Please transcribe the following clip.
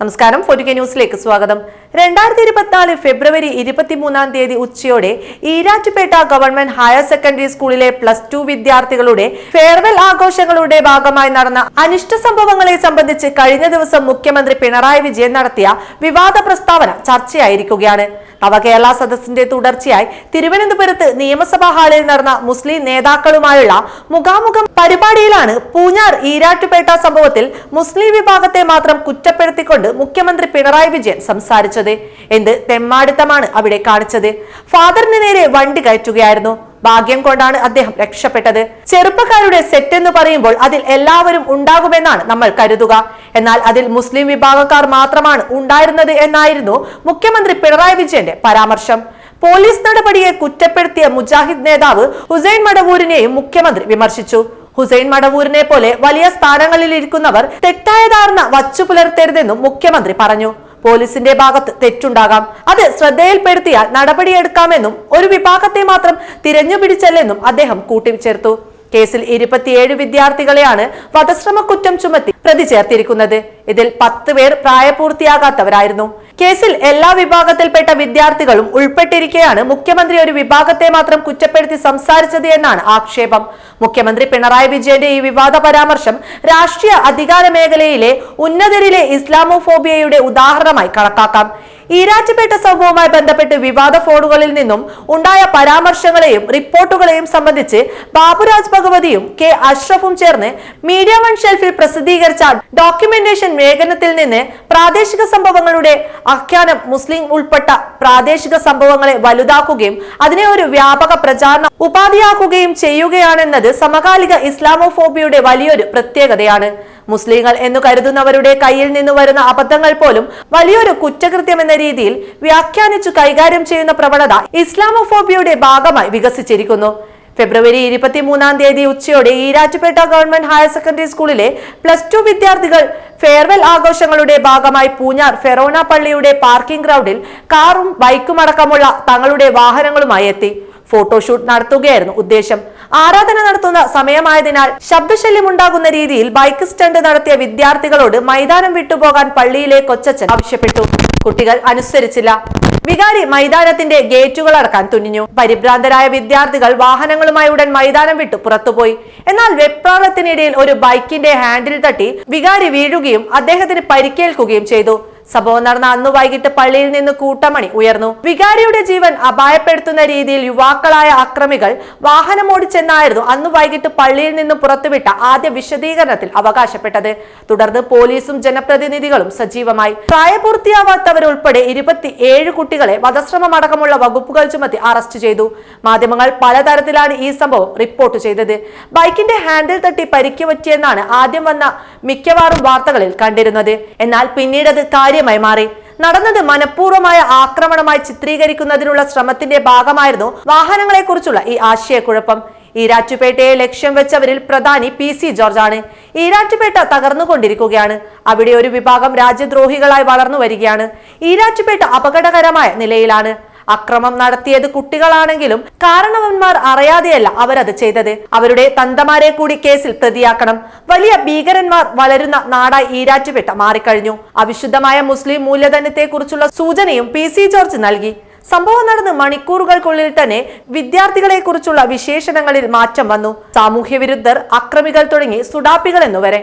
നമസ്കാരം. ഫോർട്ടി ന്യൂസിലേക്ക് സ്വാഗതം. രണ്ടായിരത്തി ഇരുപത്തിനാല് ഫെബ്രുവരി ഇരുപത്തിമൂന്നാം തീയതി ഉച്ചയോടെ ഈരാറ്റുപേട്ട ഗവൺമെന്റ് ഹയർ സെക്കൻഡറി സ്കൂളിലെ പ്ലസ് ടു വിദ്യാർത്ഥികളുടെ ഫെയർവെൽ ആഘോഷങ്ങളുടെ ഭാഗമായി നടന്ന അനിഷ്ട സംഭവങ്ങളെ സംബന്ധിച്ച് കഴിഞ്ഞ ദിവസം മുഖ്യമന്ത്രി പിണറായി വിജയൻ നടത്തിയ വിവാദ പ്രസ്താവന ചർച്ചയായിരിക്കുകയാണ്. നവകേരള സദസ്സിന്റെ തുടർച്ചയായി തിരുവനന്തപുരത്ത് നിയമസഭാ ഹാളിൽ നടന്ന മുസ്ലിം നേതാക്കളുമായുള്ള മുഖാമുഖം പരിപാടിയിലാണ് പൂഞ്ഞാർ ഈരാട്ടുപേട്ട സംഭവത്തിൽ മുസ്ലിം വിഭാഗത്തെ മാത്രം കുറ്റപ്പെടുത്തിക്കൊണ്ട് മുഖ്യമന്ത്രി പിണറായി വിജയൻ സംസാരിച്ചത്. എന്ത് തെമ്മാടിത്തമാണ് അവിടെ കാണിച്ചത്. ഫാദറിന് നേരെ വണ്ടി കയറ്റുകയായിരുന്നു. ഭാഗ്യം കൊണ്ടാണ് അദ്ദേഹം രക്ഷപ്പെട്ടത്. ചെറുപ്പക്കാരുടെ സെറ്റ് എന്ന് പറയുമ്പോൾ അതിൽ എല്ലാവരും ഉണ്ടാകുമെന്നാണ് നമ്മൾ കരുതുക. എന്നാൽ അതിൽ മുസ്ലിം വിഭാഗക്കാർ മാത്രമാണ് ഉണ്ടായിരുന്നത് എന്നായിരുന്നു മുഖ്യമന്ത്രി പിണറായി വിജയന്റെ പരാമർശം. പോലീസ് നടപടിയെ കുറ്റപ്പെടുത്തിയ മുജാഹിദ് നേതാവ് ഹുസൈൻ മടവൂരിനെയും മുഖ്യമന്ത്രി വിമർശിച്ചു. ഹുസൈൻ മടവൂരിനെ പോലെ വലിയ സ്ഥാനങ്ങളിൽ ഇരിക്കുന്നവർ തെറ്റായ ധാരണ വച്ചു പുലർത്തരുതെന്നും മുഖ്യമന്ത്രി പറഞ്ഞു. പോലീസിന്റെ ഭാഗത്ത് തെറ്റുണ്ടാകാം. അത് ശ്രദ്ധയിൽപ്പെടുത്തിയാൽ നടപടിയെടുക്കാമെന്നും ഒരു വിഭാഗത്തെ മാത്രം തിരഞ്ഞുപിടിച്ചല്ലെന്നും അദ്ദേഹം കൂട്ടിച്ചേർത്തു. കേസിൽ ഇരുപത്തിയേഴ് വിദ്യാർത്ഥികളെയാണ് വധശ്രമ കുറ്റം ചുമത്തി പ്രതി ചേർത്തിരിക്കുന്നത്. ഇതിൽ പത്ത് പേർ പ്രായപൂർത്തിയാകാത്തവരായിരുന്നു. കേസിൽ എല്ലാ വിഭാഗത്തിൽപ്പെട്ട വിദ്യാർത്ഥികളും ഉൾപ്പെട്ടിരിക്കെയാണ് മുഖ്യമന്ത്രി ഒരു വിഭാഗത്തെ മാത്രം കുറ്റപ്പെടുത്തി സംസാരിച്ചത് എന്നാണ് ആക്ഷേപം. മുഖ്യമന്ത്രി പിണറായി വിജയന്റെ ഈ വിവാദ പരാമർശം രാഷ്ട്രീയ അധികാര മേഖലയിലെ ഉന്നതരിലെ ഇസ്ലാമോഫോബിയയുടെ ഉദാഹരണമായി കണക്കാക്കാം. ഈരാറ്റുപേട്ട സംഭവവുമായി ബന്ധപ്പെട്ട് വിവാദ ഫോണുകളിൽ നിന്നും ഉണ്ടായ പരാമർശങ്ങളെയും റിപ്പോർട്ടുകളെയും സംബന്ധിച്ച് ബാബുരാജ് ഭഗവതിയും കെ അഷ്റഫും ചേർന്ന് മീഡിയ വൺ ഷെൽഫിൽ പ്രസിദ്ധീകരിച്ച ഡോക്യുമെന്റേഷൻ ലേഖനത്തിൽ നിന്ന് പ്രാദേശിക സംഭവങ്ങളുടെ ആഖ്യാനം മുസ്ലിം ഉൾപ്പെട്ട പ്രാദേശിക സംഭവങ്ങളെ വലുതാക്കുകയും അതിനെ ഒരു വ്യാപക പ്രചാരണ ഉപാധിയാക്കുകയും ചെയ്യുകയാണെന്നത് സമകാലിക ഇസ്ലാമോഫോബിയയുടെ വലിയൊരു പ്രത്യേകതയാണ്. മുസ്ലിങ്ങൾ എന്ന് കരുതുന്നവരുടെ കയ്യിൽ നിന്ന് വരുന്ന അബദ്ധങ്ങൾ പോലും വലിയൊരു കുറ്റകൃത്യം എന്ന രീതിയിൽ വ്യാഖ്യാനിച്ചു കൈകാര്യം ചെയ്യുന്ന പ്രവണത ഇസ്ലാമോഫോബിയയുടെ ഭാഗമായി വികസിച്ചിരിക്കുന്നു. ഫെബ്രുവരി ഇരുപത്തിമൂന്നാം തീയതി ഉച്ചയോടെ ഈരാറ്റുപേട്ട ഗവൺമെന്റ് ഹയർ സെക്കൻഡറി സ്കൂളിലെ പ്ലസ് ടു വിദ്യാർത്ഥികൾ ഫെയർവെൽ ആഘോഷങ്ങളുടെ ഭാഗമായി പൂഞ്ഞാർ ഫെറോണ പള്ളിയുടെ പാർക്കിംഗ് ഗ്രൗണ്ടിൽ കാറും ബൈക്കും അടക്കമുള്ള തങ്ങളുടെ വാഹനങ്ങളുമായി എത്തി. ഫോട്ടോഷൂട്ട് നടത്തുകയായിരുന്നു ഉദ്ദേശം. ആരാധന നടത്തുന്ന സമയമായതിനാൽ ശബ്ദശല്യം ഉണ്ടാകുന്ന രീതിയിൽ ബൈക്ക് സ്റ്റണ്ട് നടത്തിയ വിദ്യാർത്ഥികളോട് മൈതാനം വിട്ടുപോകാൻ പള്ളിയിലെ കൊച്ചച്ഛൻ ആവശ്യപ്പെട്ടു. കുട്ടികൾ അനുസരിച്ചില്ല. വികാരി മൈതാനത്തിന്റെ ഗേറ്റുകൾ അടക്കാൻ തുനിഞ്ഞു. പരിഭ്രാന്തരായ വിദ്യാർത്ഥികൾ വാഹനങ്ങളുമായി ഉടൻ മൈതാനം വിട്ടു പുറത്തുപോയി. എന്നാൽ വെപ്രാളത്തിനിടയിൽ ഒരു ബൈക്കിന്റെ ഹാൻഡിൽ തട്ടി വികാരി വീഴുകയും അദ്ദേഹത്തിന് പരിക്കേൽക്കുകയും ചെയ്തു. സംഭവം നടന്ന അന്ന് വൈകിട്ട് പള്ളിയിൽ നിന്ന് കൂട്ടമണി ഉയർന്നു. വികാരിയുടെ ജീവൻ അപായപ്പെടുത്തുന്ന രീതിയിൽ യുവാക്കളായ അക്രമികൾ വാഹനമോടിച്ചെന്നായിരുന്നു അന്ന് വൈകിട്ട് പള്ളിയിൽ നിന്ന് പുറത്തുവിട്ട ആദ്യ വിശദീകരണത്തിൽ അവകാശപ്പെട്ടത്. തുടർന്ന് പോലീസും ജനപ്രതിനിധികളും സജീവമായി. പ്രായപൂർത്തിയാവാത്തവരുൾപ്പെടെ ഇരുപത്തി ഏഴ് കുട്ടികളെ വധശ്രമം അടക്കമുള്ള വകുപ്പുകൾ ചുമത്തി അറസ്റ്റ് ചെയ്തു. മാധ്യമങ്ങൾ പലതരത്തിലാണ് ഈ സംഭവം റിപ്പോർട്ട് ചെയ്തത്. ബൈക്കിന്റെ ഹാൻഡിൽ തട്ടി പരിക്ക് പറ്റിയെന്നാണ് ആദ്യം വന്ന മിക്കവാറും വാർത്തകളിൽ കണ്ടിരുന്നത്. എന്നാൽ പിന്നീട് അത് കാര്യമായി മാറി. നടന്നത് മനഃപൂർവമായ ആക്രമണമായി ചിത്രീകരിക്കുന്നതിനുള്ള ശ്രമത്തിന്റെ ഭാഗമായിരുന്നു വാഹനങ്ങളെക്കുറിച്ചുള്ള ഈ ആശയക്കുഴപ്പം. ഈരാറ്റുപേട്ടയെ ലക്ഷ്യം വെച്ചവരിൽ പ്രധാനി പി സി ജോർജ് ആണ് ഈരാറ്റുപേട്ട തകർന്നുകൊണ്ടിരിക്കുകയാണ്. അവിടെ ഒരു വിഭാഗം രാജ്യദ്രോഹികളായി വളർന്നു വരികയാണ് ഈരാറ്റുപേട്ട അപകടകരമായ നിലയിലാണ്. അക്രമം നടത്തിയത് കുട്ടികളാണെങ്കിലും കാരണവന്മാർ അറിയാതെയല്ല അവരത് ചെയ്തത്. അവരുടെ തന്തമാരെ കൂടി കേസിൽ പ്രതിയാക്കണം. വലിയ ഭീകരന്മാർ വളരുന്ന നാടായി ഈരാറ്റുപേട്ട മാറിക്കഴിഞ്ഞു. അവിശുദ്ധമായ മുസ്ലിം മൂല്യധനത്തെ കുറിച്ചുള്ള സൂചനയും പി സി ജോർജ് നൽകി. സംഭവം നടന്ന് മണിക്കൂറുകൾക്കുള്ളിൽ തന്നെ വിദ്യാർത്ഥികളെ കുറിച്ചുള്ള വിശേഷണങ്ങളിൽ മാറ്റം വന്നു. സാമൂഹ്യ വിരുദ്ധർ അക്രമികൾ തുടങ്ങി സുഡാപ്പികൾ എന്നുവരെ.